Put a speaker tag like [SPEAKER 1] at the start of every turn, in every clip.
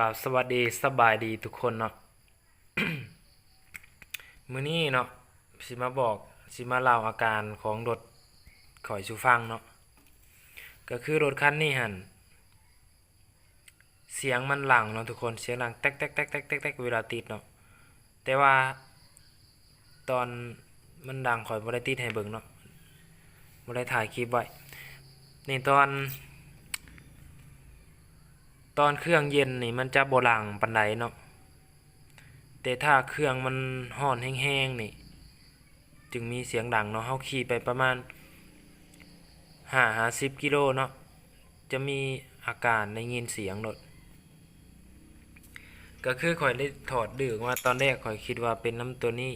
[SPEAKER 1] กับสวัสดีสบายดีทุกคนเนาะมื้อนี้เนาะสิมาบอกสิมาเล่าอาการของรถข่อยชูฟังเนาะก็คือรถคันนี้หันเสียงมันหลังเนาะทุกคนเสียงหลังแต๊กแต๊กแต๊กแต๊กแต๊กแต๊กเวลาติดเนาะแต่ว่าตอนมันดังข่อยบ่ได้ติดให้เบิ่งเนาะบ่ได้ถ่ายคลิปไว้นี่ตอน ตอนเครื่องเย็นนี่มันจะโบหลังปันไดเนาะแต่ถ้าเครื่องมันห่อนแห้งๆนี่ จึงมีเสียงดังเนาะเฮาขี่ไปประมาณห้าหาสิบกิโลเนาะจะมีอาการได้ยินเสียงรถก็คือข่อยได้ถอดดื้อมาตอนแรกข่อยคิดว่าเป็นน้ำตัวนี้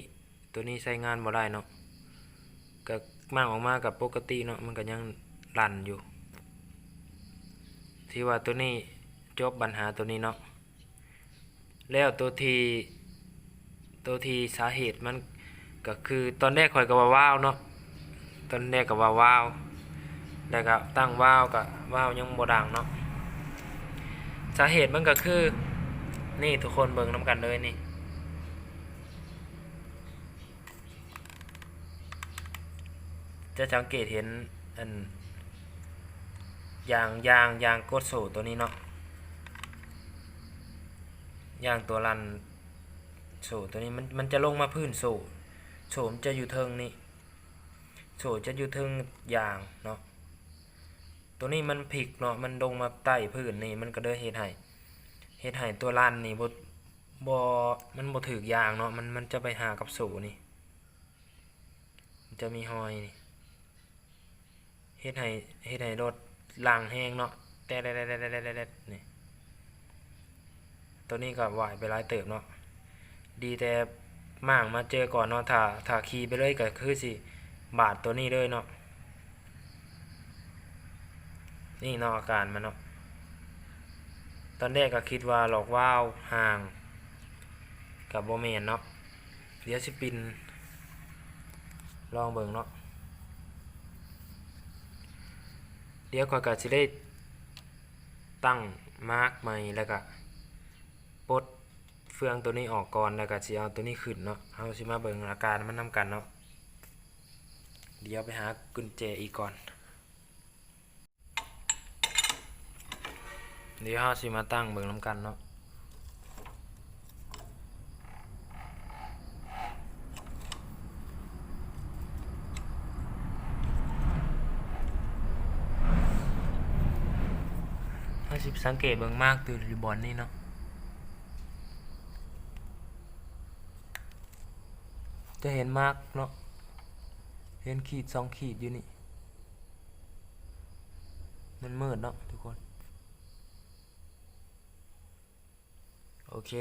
[SPEAKER 1] ตัวนี้ใช้งานบ่ได้เนาะก็มากออกมากับปกติเนาะมันก็ยังลั่นอยู่ ที่ว่าตัวนี้ จบปัญหาตัวนี้เนาะแล้วตัวทีตัวทีสาเหตุมันก็คือตอนแรกข่อยก็ว่าว้าวเนาะตอนแรกก็ว่าว้าวแล้วก็ตั้งว้าวก็ว้าวยังบดังเนาะสาเหตุมันก็คือนี่ทุกคนเบิ่งน้ำกันเลยนี่จะสังเกตเห็นอันยางยางยางกดโซ่ตัวนี้เนาะ ย่างตัวรันโซ่ตัวนี้มันมันจะลงมาพื้นโซ่โซ่มันจะอยู่เทิงนี่โซ่จะอยู่เทิงยางเนาะตัวนี้มันพลิกเนาะมันลงมาใต้พื้นนี่มันก็เลยเฮ็ดให้เฮ็ดให้ตัวรันนี่บ่บ่มันบ่ถึกยางเนาะมันมันจะไปหากับโซ่นี่มันจะมีหอยนี่เฮ็ดให้เฮ็ดให้รถล่างแห้งเนาะแต่แต่แต่แต่แต่แต่นี่ ตัวนี้ก็ไหวไปหลายเติบเนาะดีแต่ม่างมาเจอก่อนเนาะถ้าถ้าขี่ไปเลยก็คือสิบาดตัวนี้เลยเนาะนี่เนาะอาการมันเนาะตอนแรกก็คิดว่าหลอกว่าวห่างกับโบเมนเนาะเดี๋ยวสิปิน ลองเบิ่งเนาะเดี๋ยวข้อยก็สิได้ตั้งมาร์กใหม่แล้วก็ ปลดเฟืองตัวนี้ออกก่อนแล้วก็สิเอาตัวนี้ขึ้นเนาะเฮาสิมาเบิ่งอาการมันนำกันเนาะเดี๋ยวไปหากุญแจอีกก่อนเดี๋ยวเฮาสิมาตั้งเบิ่งนำกันเนาะเฮาสิสังเกตเบิ่งมากตัวรีบอนนี่เนาะ จะเห็นมาร์กเนาะ เห็นขีดสองขีดอยู่นี่ มันมืดเนาะทุกคน โอเค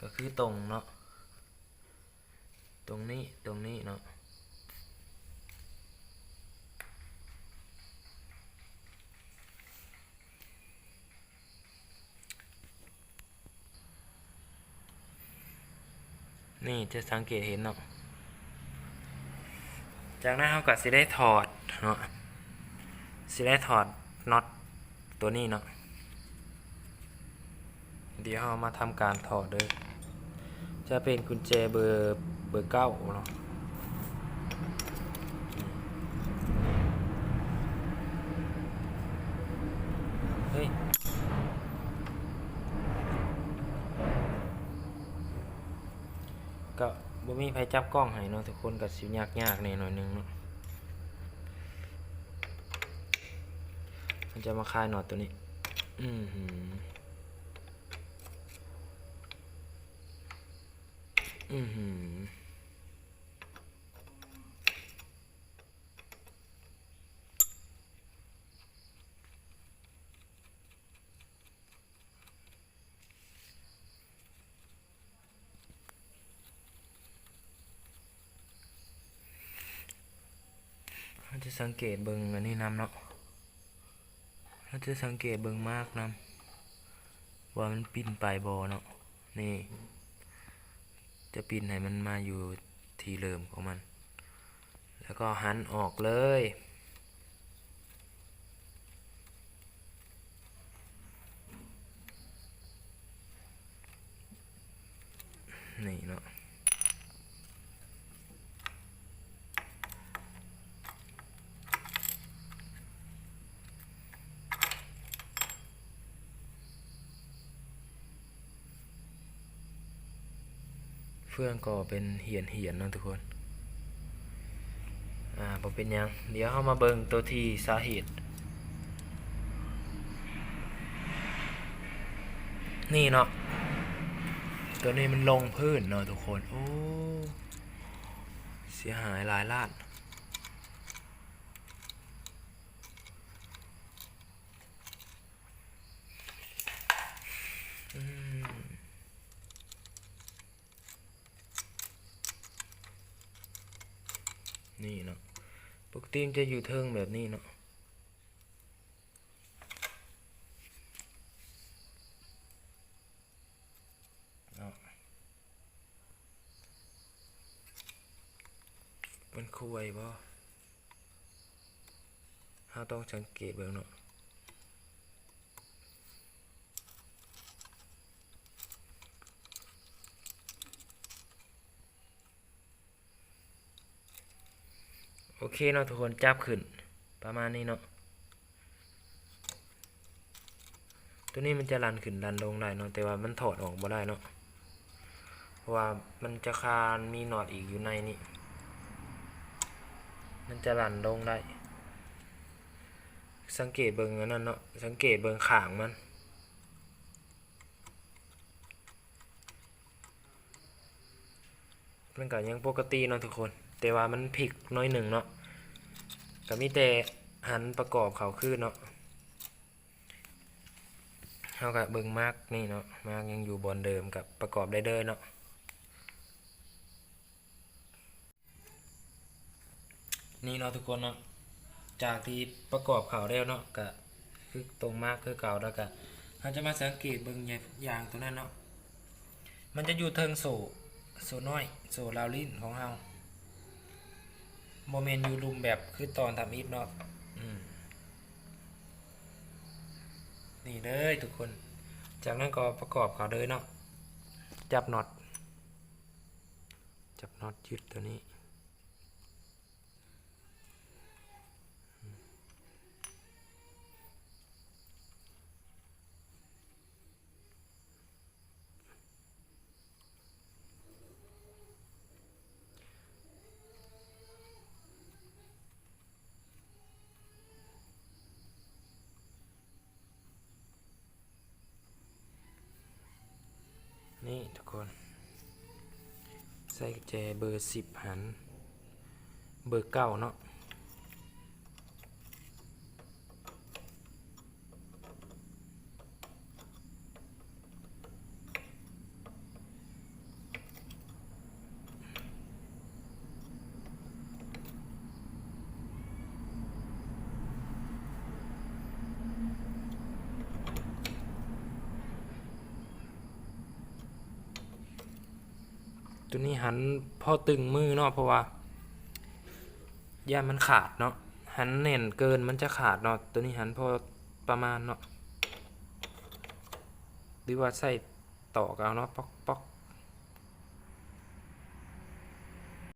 [SPEAKER 1] ก็คือตรงเนาะ ตรงนี้ ตรงนี้เนาะ นี่จะสังเกตเห็นเนาะจากนั้นเราก็สิได้ถอดเนาะสิได้ถอดน็อตตัวนี้เนาะเดี๋ยวเรามาทำการถอดเลยจะเป็นกุญแจเบอร์เบอร์เก้าเนาะ เฮ้ย ก็ บ่มีไผจับกล้องให้เนาะทุกคนก็สิยากๆแหน่หน่อยหนึงเนาะมันจะมาคลายหนอดตัวนี้ อือหืออือหือ เรา จะสังเกตเบิงอันนี้นำเนาะเราจะสังเกตเบิงมากนำว่ามันปินปลายบอเนาะนี่ จะปินให้มันมาอยู่ที่เริ่มของมัน แล้วก็หันออกเลย ฟืองก็เป็นเหียนเหียนนะทุกคนอ่าบ่เป็นยังเดี๋ยวเข้ามาเบิ่งตัวที่สาเหตุนี่เนาะตัวนี้มันลงพื้นเนาะทุกคนโอ้เสียหายหลายล้าน นี่เนาะปกติมันจะอยู่เทิงแบบนี้เนาะเนามันคุยบ่ถ้าต้องสังเกตเบิ่งเนาะ โอเคเนาะทุกคนจับขึ้น ประมาณนี้เนาะตัวนี้มันจะรันขึ้นรันลงได้เนาะแต่ว่ามันถอดออกบ่ได้เนาะเพราะว่ามันจะคานมีหนอดอีกอยู่ในนี่มันจะรันลงได้ สังเกตเบิ่งอันนั้นเนาะสังเกตเบิ่งขางมันมันก็ยังปกติเนาะทุกคน แต่ว่ามันพลิกน้อยหนึ่งเนาะก็มีแต่หันประกอบเขาขึ้นเนาะเฮาก็เบิ่งมากนี่เนาะมากยังอยู่บนเดิมกับประกอบได้เด้อเนาะนี่เนาะทุกคนเนาะจากที่ประกอบเขาแล้วเนาะก็คือตรงมากคือเก่าแล้วก็เราจะมาสังเกตเบิ่งอย่างตัวนั้นเนาะมันจะอยู่เทิงโซ่โซ่น้อยโซ่ลาวลินของเฮา โมเมนต์ยูรุมแบบคือตอนทำอีทเนาะอืมนี่เลยทุกคน จากนั้นก็ประกอบเขาเลยเนาะ จับน็อต จับน็อตยึดตัวนี้ นี่ทุกคน ใส่กุญแจเบอร์สิบหัน เบอร์เก้าเนาะ ตัวนี้หันพ่อตึงมือเนาะเพราะว่าย่ามันขาดเนาะหันเน่นเกินมันจะขาดเนาะตัวนี้หันพอประมาณเนาะหรือว่าใส่ต่อกเอาเนาะเพราะ